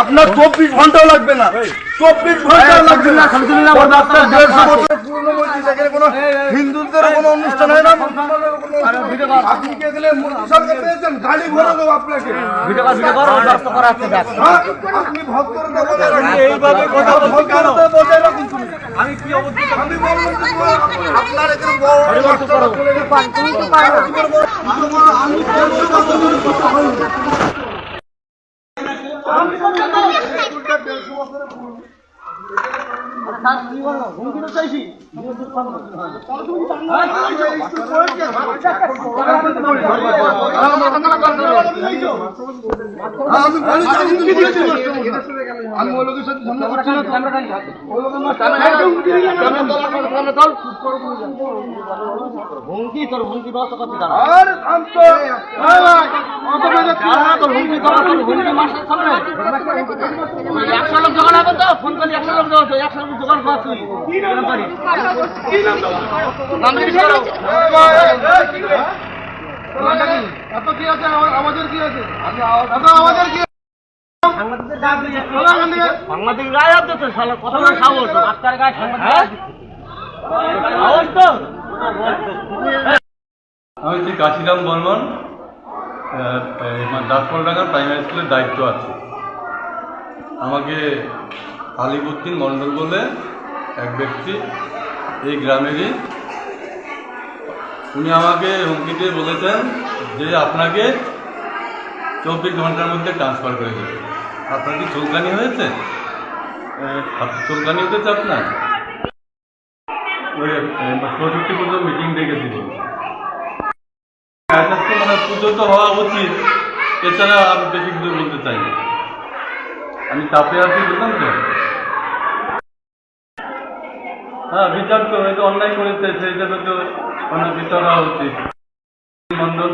আপনার চব্বিশ ঘন্টাও লাগবে না। চব্বিশ না পঁচাত্তর দেড়শো বছর। পুরনো মসজিদ এখানে কোনো হিন্দুদের কোনো অনুষ্ঠান হয় না? আপনি কে গেলে মোদী সরকার পেয়েছেন গাড়ি ভরে দেবো আপনাকে। হ্যাঁ? আপনি রাখুন। এইভাবে কথা বজায় রাখুন। তুমি আমি কি আমি বললাম যে তোমার- আপনার এখানে বড়। আমি আমি ওই লোকের সাথে ঝামেলা করছি না ওই লোকের আমার সামনে আগে উঠে দিয়ে গেল। আরে থাম তো। এই ভাই, অত বেজে হয়? এত কি আছে? আমা- আমাদের কি আছে? এত আমাদের কি সাংবাদিক গায়ে আছে তো শালা কথা বলে সাহস। রাস্তার গায়ে সাংবাদিক তো। আমি শ্রী কাশিরাম বর্মন। দাসপলডাঙ্গার প্রাইমারি স্কুলের দায়িত্ব আছে। আমাকে আলিবুদ্দিন মণ্ডল বলে এক ব্যক্তি, এই গ্রামেরই। উনি আমাকে হুমকি দিয়ে বলেছেন যে আপনাকে চব্বিশ ঘণ্টার মধ্যে ট্রান্সফার করে দেবে। আপনার কি চুলকানি হয়েছে? চুলকানি হতেছে আপনার ওই সরস্বতী পুজো মিটিং ডেকেছিল মানে পুজো তো হওয়া উচিত। এছাড়া আমি বেশি কিছু বলতে চাই না। আমি চাপে আছি বুঝলাম তো হ্যাঁ বিচার তো হয়তো অন্যায় করেছে, সেই হিসাবে তো অনেক বিচার হওয়া উচিত মন্ডল।